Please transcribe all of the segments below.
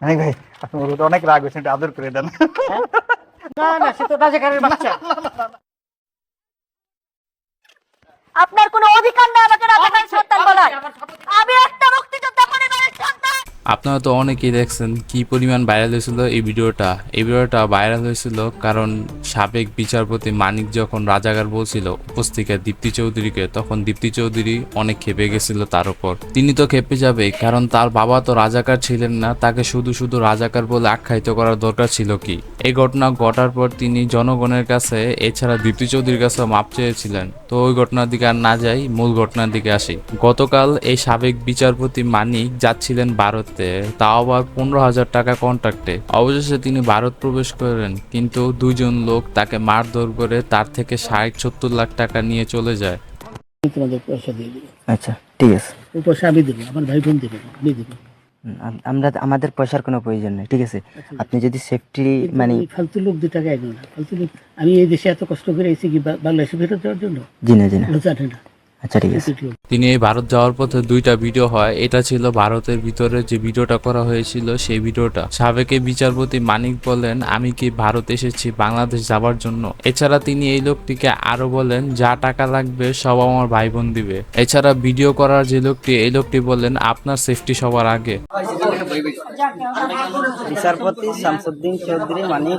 অনেক ভাই আপনার অনেক রাগ হয়েছে একটু আদর করে দেন। না না সে তো রাজাকারের বাচ্চা। আপনার কোনো অধিকার না আমাকে রাজাকার সন্তান বলার। আমি আপনারা তো অনেকেই দেখছেন কি পরিমাণ ভাইরাল হয়েছিল এই ভিডিওটা। এই ভিডিওটা ভাইরাল হয়েছিল কারণ সাবেক বিচারপতি মানিক যখন রাজাকার বলছিল উপস্থিকা দীপ্তি চৌধুরীকে, তখন দীপ্তি চৌধুরী অনেক খেপে গেছিল তার উপর। তিনি তো খেপে যাবে, কারণ তার বাবা তো রাজাকার ছিলেন না, তাকে শুধু শুধু রাজাকার বলে আখ্যায়িত করার দরকার ছিল কি? এই ঘটনা ঘটার পর তিনি জনগণের কাছে, এছাড়া দীপ্তি চৌধুরীর কাছে মাপ চেয়েছিলেন। তো ওই ঘটনার দিকে আর না যাই, মূল ঘটনার দিকে আসি। গতকাল এই সাবেক বিচারপতি মানিক যাচ্ছিলেন ভারতে। তাও আবার পনেরো হাজার টাকা কন্ট্রাক্টে অবশেষে তিনি ভারত প্রবেশ করেন কিন্তু দুজন লোক তাকে মারধর করে তার থেকে ষাট সত্তর লাখ টাকা নিয়ে চলে যায়। আমি তোমাদের পয়সা দিয়ে দেবো। আচ্ছা ঠিক আছে। ওই পয়সা আমি দেবো আমার ভাই বোন দেবে আমি দেবো। আমরা আমাদের পয়সার কোনো প্রয়োজন নেই ঠিক আছে? আপনি যদি সেফটি মানে এই ফালতু লোক দু টাকা না। ফালতু লোক আমি এই দেশে এত কষ্ট করে এসেছি কি বাংলাদেশে ফেরত যাওয়ার জন্য? জি না জি না। জানে না। আচ্ছা ঠিক আছে। তিনি এই ভারত যাওয়ার পথে দুইটা ভিডিও হয়। এটা ছিল ভারতের ভিতরে যে ভিডিওটা করা হয়েছিল সেই ভিডিওটা। সাবেক বিচারপতি মানিক বলেন আমি কি ভারত এসেছি বাংলাদেশ যাবার জন্য? এছাড়া তিনি এই লোকটিকে আরও বলেন যা টাকা লাগবে সব আমার ভাই বোন দিবে। এছাড়া ভিডিও করার যে লোকটি এই লোকটি বলেন আপনার সেফটি সবার আগে। বিচারপতি শামসুদ্দিন চৌধুরী মানিক।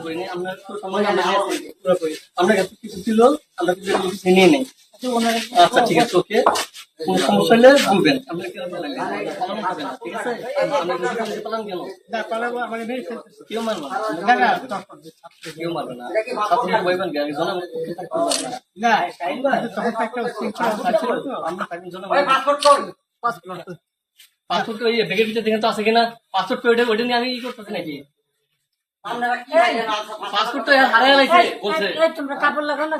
আমরা কিছু ছিল আমরা কিছু কিছু নিয়ে নেই। আচ্ছা ঠিক আছে ওকে। কোন সমস্যা হলে বলবেন। আমরা ঠিক আছে? কেউ মারবে না। কেউ মারবে না। না। পাসপোর্ট তো এই ব্যাগের ভিতরে দেখেন তো আছে কিনা? পাসপোর্ট তো ওইটা ওইটা নিয়ে আমি ই করতেছি নাকি? পাসপোর্ট তো হারাই গেছে বলছে। তোমরা কাপড় লাগাও না?